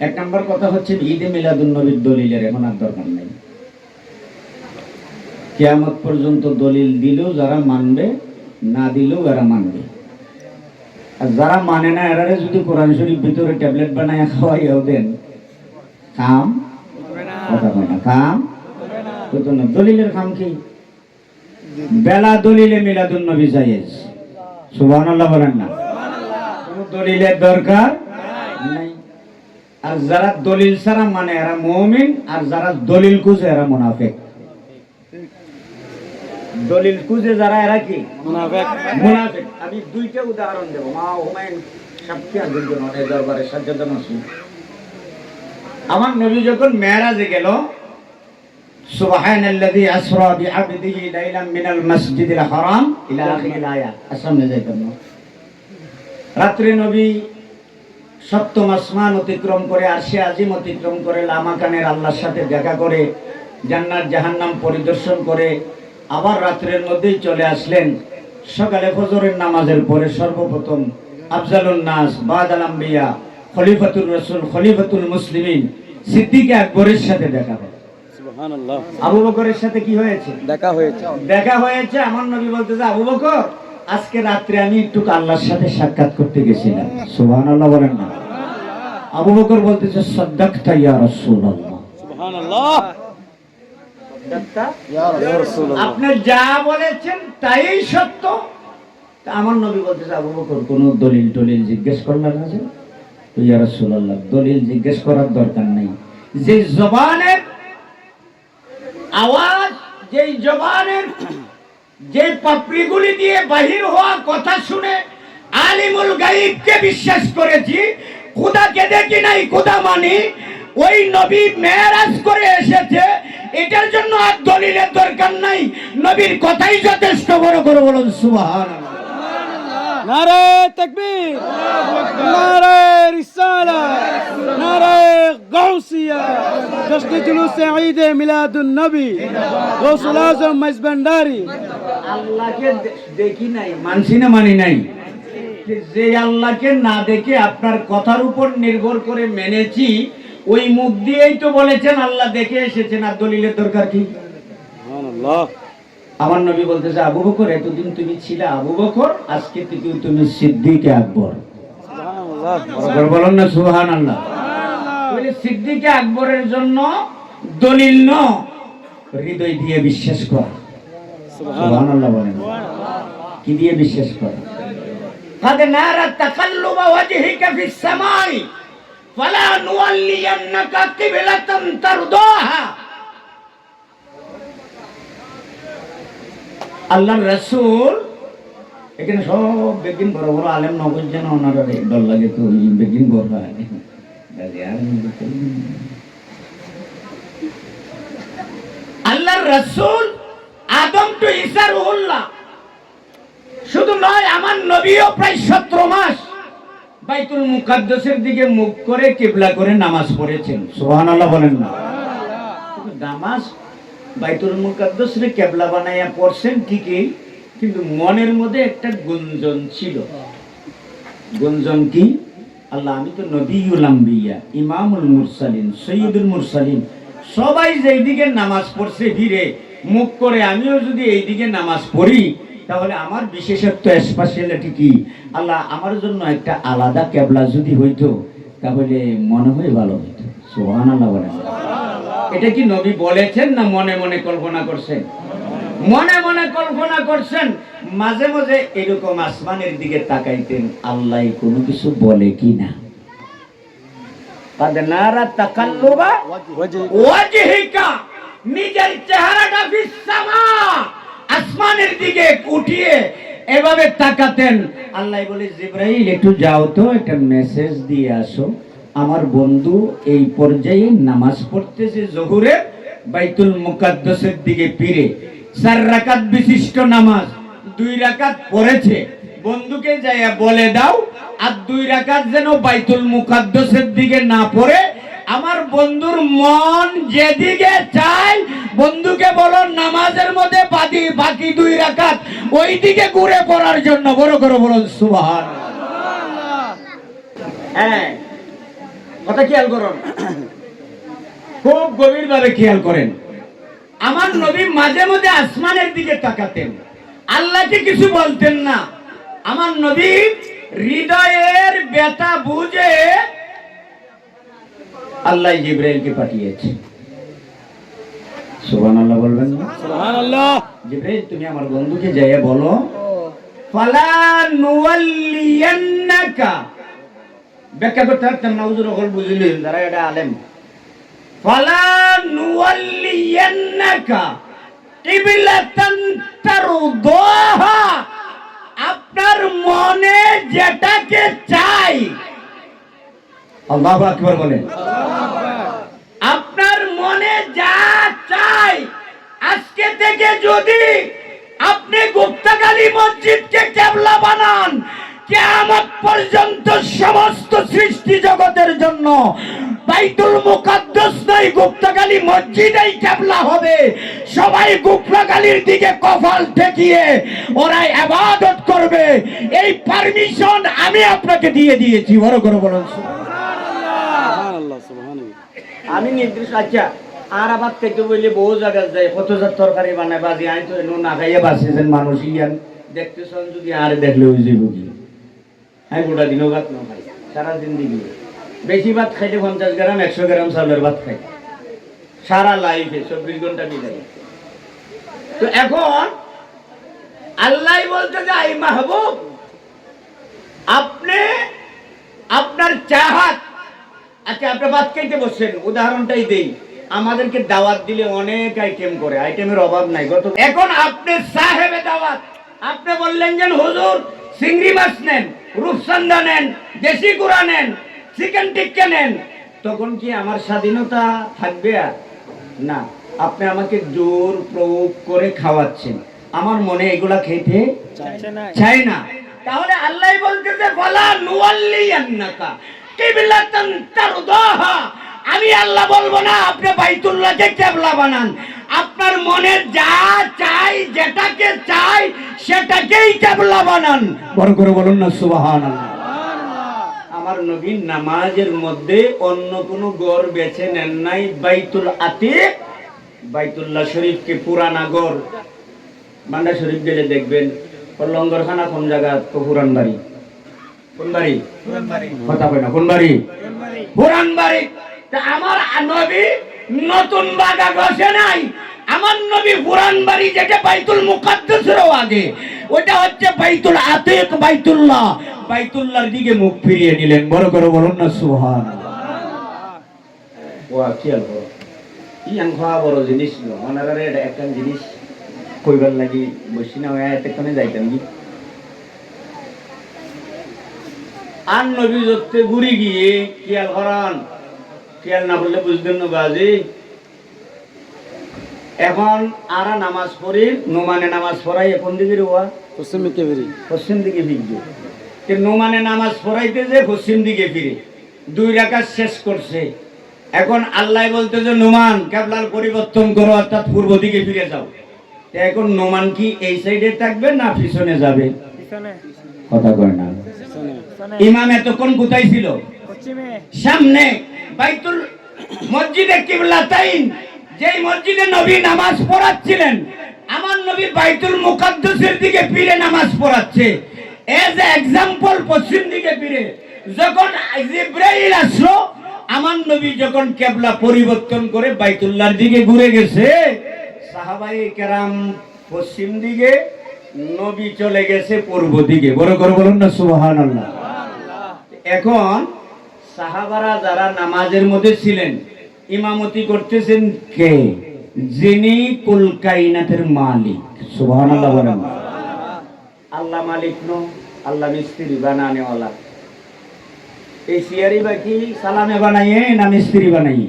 এক নম্বর কথা হচ্ছে ঈদে মিলাদুন নবীর দলিলের এখন আর দরকার নেই। কেয়ামত পর্যন্ত দলিল দিলেও যারা মানবে না দিলেও এরা মানবে। আর যারা মানে না এরারে যদি কোরআন শরীফ ভিতরে ট্যাবলেট বানায় খাওয়াইও দেন খাম? কথা কয় না খাম? হতো না দলিলের খাম কি? বেলা দলিলে মিলাদুন নবী জায়েজ। সুবহানাল্লাহ বলেন না। কোনো দলিলের দরকার নাই। আর যারা দলিল ছাড়া মানে এরা মুমিন আর যারা দলিল খুঁজে এরা মুনাফিক। দলিল খুঁজে যারা এরা কি? মুনাফিক। মুনাফিক। আমি দুইটা উদাহরণ দেব। মা হুমায়ুন এই দরবারে সাজ্জাদ নসিব আমার নবী যখন মেরাজে গেল সুবহানাল্লাযী আসরা বিআবদিহি লাইলাম মিনাল মাসজিদিল হারাম ইলা আখিরিল আয়াত সামনে যাইতাম রাত্রে নবী সপ্তম আসমান অতিক্রম করে আরশে আজিম অতিক্রম করে লামাকানের আল্লাহর সাথে দেখা করে জান্নাত জাহান্নাম পরিদর্শন করে আবার রাত্রের মধ্যেই চলে আসলেন। সকালে ফজরের নামাজের পরে সর্বপ্রথম আফজালুন নাস বাদ আলাম্বিয়া খলিফাতুর রসুল খলিফাতুল মুসলিমিন সিদ্দিকে আকবরের সাথে দেখা হয়। সুবহানাল্লাহ। আবু বকরের সাথে কি হয়েছে? দেখা হয়েছে। দেখা হয়েছে আমার নবী বলতেছে আবু বকর আজকে রাত্রে আমি একটু আল্লাহর সাথে সাক্ষাৎ করতে গেছিলাম। সুবহানাল্লাহ বলেন না। আবু বকর বলতেছে সাদ্দাকতা ইয়া রাসূলুল্লাহ। সুবহানাল্লাহ। সাদ্দাকতা রাসূলুল্লাহ। আপনি যা বলেছেন তাই সত্য। আমার নবী বলতেছে আবু বকর কোন দলিল টলিল জিজ্ঞেস করলেন না যে? ইয়া রাসূলুল্লাহ দলিল জিজ্ঞেস করার দরকার নাই। যে জবানের আওয়াজ যেই জবানের যে পাপড়িগুলি দিয়ে বাহির হওয়ার কথা শুনে আলিমুল গাইবকে বিশ্বাস করেছি খুদাকে দেখি নাই, খুদা মানি, ওই নবী মেরাজ করে এসেছে, এটার জন্য আর দলিলের দরকার নাই। নবীর কথাই যথেষ্ট, বড় করে বলুন সুবহান নারে তাকবীর নারে রিসালা নারে গাউসিয়া। জশ্ন জুলুস ঈদ মিলাদুন নবী গৌসুল আজম মাইজবান্ডারি। আল্লাহকে দেখি নাই মানছি না মানি নাই? যে আল্লাহকে না দেখে আপনার কথার উপর নির্ভর করে মেনেছি ওই মুখ দিয়েই তো বলেছেন আল্লাহ দেখে এসেছেন আর দলিলের দরকার কি? সুবহানাল্লাহ। আমার নবী বলতেছে আবু বকর এতদিন তুমি ছিলে আবু বকর আজকে থেকে তুমি সিদ্দিকে আকবর সুবহানাল্লাহ বকর বলুন না সুহান আল্লাহ বলে সিদ্দিকে আকবরের জন্য দলিল ন হৃদয় দিয়ে বিশ্বাস করা সুবহানাল্লাহ সুবহান আল্লাহ বলেন কি দিয়ে বিশ্বাস করা قد نرى تقلب وجهك في السماء فلا نولينك قبلة ترضاها আল্লাহর রাসূল, এখানে সব বেগিন বড় বড় আলেম নগর যেন ওনারা ডর লাগে তো বেগিন বড়। আল্লাহর রাসূল আদম টু ঈসা রুহুল্লাহ। শুধু নয়, আমার নবীও প্রায় সতেরো মাস বাইতুল মুকাদ্দাসের দিকে মুখ করে কিবলা করে নামাজ পড়েছেন। সুবহানাল্লাহ বলেন না। নামাজ বাইতুল মুকাদ্দাসরে কেবলা বানাইয়া পড়ছেন ঠিকই, কিন্তু মনের মধ্যে একটা গুঞ্জন ছিল। গুঞ্জন কি? আল্লাহ, আমি তো নবীউল আম্বিয়া, ইমামুল মুরসালিন, সৈয়দুল মুরসালিন, সবাই যেই দিকে নামাজ পড়ছে ভিড়ে, মুখ করে আমিও যদি এই দিকে নামাজ পড়ি, তাহলে আমার বিশেষত্ব স্পেশালিটি কি? আল্লাহ, আমার জন্য একটা আলাদা কেবলা যদি হইতো, তাহলে মনে হয় ভালো হইতো। সোহান আল্লাহ এটা কি নবী বলেছেন না মনে মনে কল্পনা করছেন? মনে মনে কল্পনা করছেন, মাঝে মাঝে এরকম আসমানের দিকে তাকাইতেন, আল্লাহ কোনো কিছু বলে কি না নিজের চেহারাটা আসমানের দিকে উঠিয়ে এভাবে তাকাতেন। আল্লাহ বলে জিব্রাহিল একটু যাও তো, একটা মেসেজ দিয়ে আসো। আমার বন্ধু এই পর্যায়ে নামাজ পড়তেছে জহুরে বাইতুল মুকাদ্দাসের দিকে ফিরে। চার রাকাত বিশিষ্ট নামাজ, দুই রাকাত পড়েছে। বন্ধুকে যাইয়া বলে দাও, আর দুই রাকাত যেন বাইতুল মুকাদ্দাসের দিকে না পড়ে। আমার বন্ধুর মন যেদিকে চায়, বন্ধুকে বলো নামাজের মধ্যে বাকি বাকি দুই রাকাত ওই দিকে ঘুরে পড়ার জন্য বড় করে বলুন সুবহান হ্যাঁ। কথা খেয়াল করুন খুব গভীরভাবে খেয়াল করেন। আমার নবী মাঝে মাঝে আসমানের দিকে তাকাতেন। আল্লাহকে কিছু বলতেন না। আমার নবী হৃদয়ের ব্যথা বুঝে আল্লাহ জিব্রাইলকে পাঠিয়েছে। সুবহানাল্লাহ বলবেন না? সুবহানাল্লাহ। জিব্রাইল তুমি আমার বন্ধুকে যাইয়া বলো ফালা নুওয়াল্লিয়ান্নাকা ব্যাখ্যা করতে পারতাম না, হুজুর হল বুঝলি যারা এটা আলেম। আপনার মনে যেটাকে চাই। আল্লাহু আপনার মনে যা চাই, আজকে থেকে যদি আপনি গুপ্তাকালী মসজিদকে কেবলা বানান কেয়ামত পর্যন্ত সমস্ত সৃষ্টি জগতের জন্য বাইতুল মুকাদ্দাস নয় গুপ্তাকালী মসজিদেই কেবলা হবে। সবাই গুপ্তাকালীর দিকে কপাল ঠেকিয়ে ওরা ইবাদত করবে। এই পারমিশন আমি আপনাকে দিয়ে দিয়েছি, বড় করে বলুন। আমি নির্দিষ্ট আচ্ছা আর আবার থেকে বললে বহু জায়গায় যায় কত জাত তরকারি বানায়, বাজি আই তো না খাইয়ে মানুষ, ইয়ান। দেখতেছেন যদি আর দেখলে ওই যাইব আমি গোটা দিনও ভাত না খাই সারা জিন্দিগি বেশি ভাত খাইলে পঞ্চাশ গ্রাম, একশো গ্রাম চালের ভাত খাই। সারা লাইফে চব্বিশ ঘণ্টা মিলাই তো এখন আল্লাহ বলতে যে মাহবুব, আপনি আপনার চাহাত আচ্ছা আপনি ভাত খাইতে বসছেন, উদাহরণটাই দেই। আমাদেরকে দাওয়াত দিলে অনেক আইটেম করে, আইটেমের অভাব নাই। গত এখন আপনি সাহেবে দাওয়াত। আপনি বললেন যে হুজুর, চিংড়ি মাছ নেন। রূপসন্দা নেন দেশি গুড়া নেন চিকেন টিক্কা নেন তখন কি আমার স্বাধীনতা থাকবে আর? না আপনি আমাকে জোর প্রয়োগ করে খাওয়াচ্ছেন। আমার মনে এগুলা খেতে চাইছে না। চাই না। তাহলে আল্লাহ বলতেছে ফালা নুয়াল্লি আন্নাকা কিবলাতান তারদাহা। আমি আল্লাহ বলব না আপনি বাইতুল্লাহকে কেবলা বানান। আপনার মনের যা চাই যেটাকে চাই সেটাকেই কেবলা বানান। বড় করে বলুন না সুবহানাল্লাহ। আমার নবীন নামাজের মধ্যে অন্য কোনো গড় বেছে নেন নাই বাইতুল আতিক। বাইতুল্লাহ শরীফকে পুরানা গড়। বান্ডা শরীফ গেলে দেখবেন লঙ্গরখানা কোন জায়গা? তো পুরান বাড়ি কোন বাড়ি কথা কয় না কোন বাড়ি পুরান বাড়ি তা আমার নবী নতুন বাগা ঘষে নাই আমার নবী পুরান বাড়ি যেটা বাইতুল মুকাদ্দাসেরও আগে, ওটা হচ্ছে বাইতুল আতিক বাইতুল্লাহ। বাইতুল্লাহর দিকে মুখ ফিরিয়ে নিলেন। বড় করে বলুন না সুহান বড় জিনিস নো যাইতাম কি? নবী খেয়াল না করলে বুঝবেন না, বাজি। এখন আরা নামাজ পড়ি নোমানে নামাজ পড়াই এখন দিকে রোয়া পশ্চিম কেবরি পশ্চিম দিকে ফিরবে। তে নোমানে নামাজ পড়াইতে যে পশ্চিম দিকে ফিরে। দুই রাকাত শেষ করছে। এখন আল্লাহ বলতে যে নোমান কেবলার পরিবর্তন করো অর্থাৎ পূর্ব দিকে ফিরে যাও। তে এখন নোমান কি এই সাইডে থাকবে না পিছনে যাবে? কথা কয় না। ইমাম এতক্ষণ কোথায় ছিল? সামনে বাইতুল মসজিদে কিবলা তাইন। যেই মসজিদে নবী নামাজ পড়াচ্ছিলেন, আমার নবী বাইতুল মুকাদ্দাসের দিকে ফিরে নামাজ পড়াচ্ছে। এজ এক্সাম্পল পশ্চিম দিকে ফিরে। যখন জিব্রাইল আসলো, আমার নবী যখন কেবলা পরিবর্তন করে বাইতুল্লাহর দিকে ঘুরে গেছে সাহাবাই কেরাম পশ্চিম দিকে, নবী চলে গেছে পূর্ব দিকে। বড় করে বলুন না, সুবহানাল্লাহ। এখন সাহাবারা যারা নামাজের মধ্যে ছিলেন ইমামতি করতেছেন কে? যিনি কুল কাইনাতের মালিক। সুবহানাল্লাহ আল্লাহ মালিক নো, আল্লাহ মিস্ত্রি বানানেওয়ালা। এই সিয়ারি বাকি সালামে বানাইয়ে না মিস্ত্রি বানাইয়ে?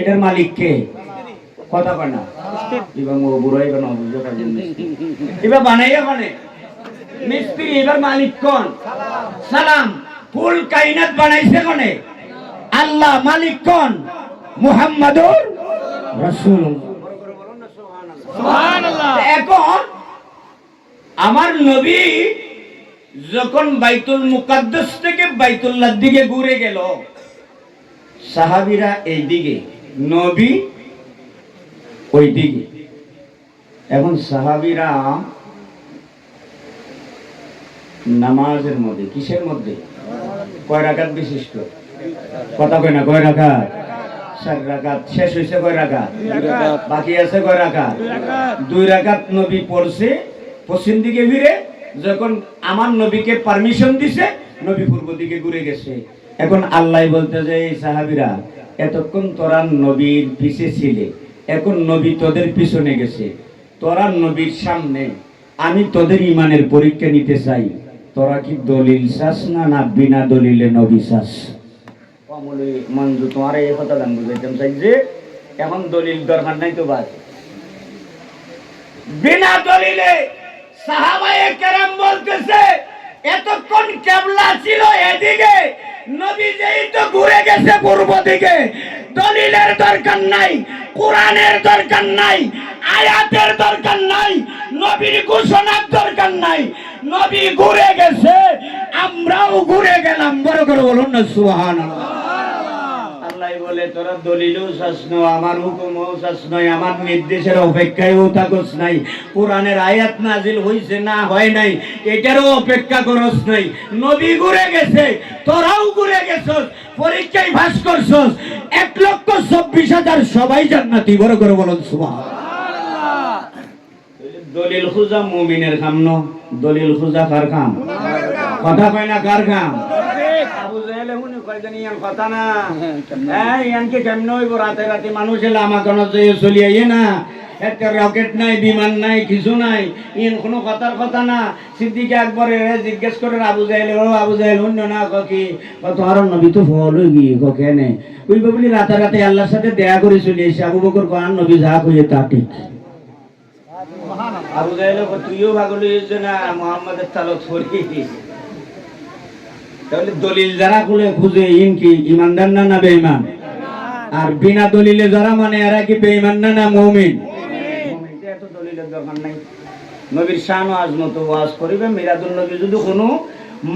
এটার মালিক কে? কথা কয় না। এবার ও বুড়ো এবার না বুঝতে এবার বানে মিস্ত্রি, এবার মালিক কোন? সালাম। ফুল কাইনাত বানাইছে কোনে আল্লাহ মালিক কোন? মুহাম্মাদুর এখন আমার নবী যখন বাইতুল মুকাদ্দাস থেকে বাইতুল্লাহর দিকে ঘুরে গেল সাহাবিরা এই দিকে নবী ওই দিকে। এখন সাহাবিরা নামাজের মধ্যে কিসের মধ্যে? কয় রাকাত বিশিষ্ট? কথা কয় না কয় রাকাত? চার রাকাত শেষ হয়েছে কয় রাকাত? রাকাত। বাকি আছে কয় রাকাত? দুই রাকাত। নবী পড়ছে পশ্চিম দিকে ফিরে যখন আমার নবীকে পারমিশন দিছে নবী পূর্ব দিকে ঘুরে গেছে। এখন আল্লাহ বলতে যে এই সাহাবিরা এতক্ষণ তোরা নবীর পিছে ছিলে এখন নবী তোদের পিছনে গেছে। তোরা নবীর সামনে আমি তোদের ইমানের পরীক্ষা নিতে চাই। তোরা কি দলিল চাস না না বিনা দলিলে নবী চাস? কমলে মঞ্জু তোমার এই কথা গান বুঝাইতাম চাই যে, এখন দলিল দরকার নাই তো বাদ। বিনা দলিলে সাহাবায়ে কেরাম বলতেছে, এতক্ষণ কেবলা ছিল এদিকে, নবী যেই তো ঘুরে গেছে পূর্ব দিকে। দলিলের দরকার নাই, কোরআনের দরকার নাই, আয়াতের দরকার নাই, নবীর ঘোষণার দরকার নাই। নবী ঘুরে গেছে, আমরাও ঘুরে গেলাম। বড় করে বলুন না, সুবহানাল্লাহ। আল্লাহ বলে তোরা দলিলও চাস আমার হুকুমও চাস নাই আমার নির্দেশের অপেক্ষায়ও থাকস নাই। কোরআনের আয়াত নাজিল হইছে না হয় নাই, এটারও অপেক্ষা করস নাই। নবী ঘুরে গেছে, তোরাও ঘুরে গেছস, পরীক্ষায় ভাস করছস। এক লক্ষ চব্বিশ হাজার সবাই জান্নাতি, বড় করে বলুন সুবহান দলিল খুঁজা মুমিনের কাম দলিল খুঁজা কার কাম? কথা কয় না কার কাম? আবু জাহেলে শুনি কয় জানি ইয়ান কথা না। হ্যাঁ ইয়ানকে কেমনে হইব? রাতে রাতে মানুষ এলে আমার চলি আইয়ে না। একটা রকেট নাই বিমান নাই কিছু নাই। ইন কোনো কথার কথা না। সিদ্দিকে একবারে জিজ্ঞেস করে আবু জাহেলে ও আবু জাহেল অন্য না ক কি? ক তোমার নবী তো ফল গিয়ে কেনে? কইবে বলি রাতে রাতে আল্লাহর সাথে দেয়া করে চলে এসে আবু বকর নবী যা কইয়ে তা ঠিক। আবু জাহেল তুইও ভাগল না মোহাম্মদের তালত ফরি তাহলে দলিল যারা খুলে খুঁজে ইন কি? ইমানদার না না বেঈমান? আর বিনা দলিলে যারা মানে এরা কি বেঈমান না না মুমিন? এত দলিলের দরকার নাই। নবীর শান ও আজমত ওয়াজ করিবে মিরাদুল নবী যদি কোনো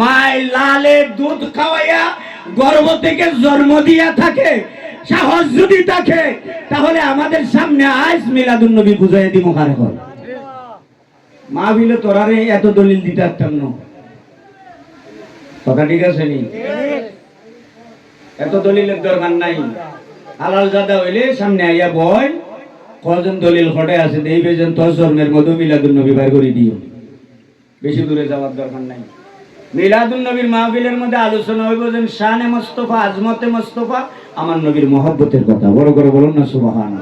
মাই লালে দুধ খাওয়াইয়া গর্ভ থেকে জন্ম দিয়া থাকে সাহস যদি থাকে তাহলে আমাদের সামনে আজ মিলাদুল নবী বুঝাই দিব কারে কর মাহফিলে তোরারে এত দলিল দিতে পারতাম না। কথা ঠিক আছে নি? এত দলিলের দরকার নাই। হালাল জাদা হইলে সামনে আইয়া বয় কজন দলিল খটে আছে দেখবে যেন তোর জন্মের মধ্যে মিলাদুল নবী বার করে দিও। বেশি দূরে যাওয়ার দরকার নাই। মিলাদুল নবীর মাহফিলের মধ্যে আলোচনা হইব যেন শানে মোস্তফা, আজমতে মোস্তফা, আমার নবীর মহব্বতের কথা। বড় করে বলুন না সুবহান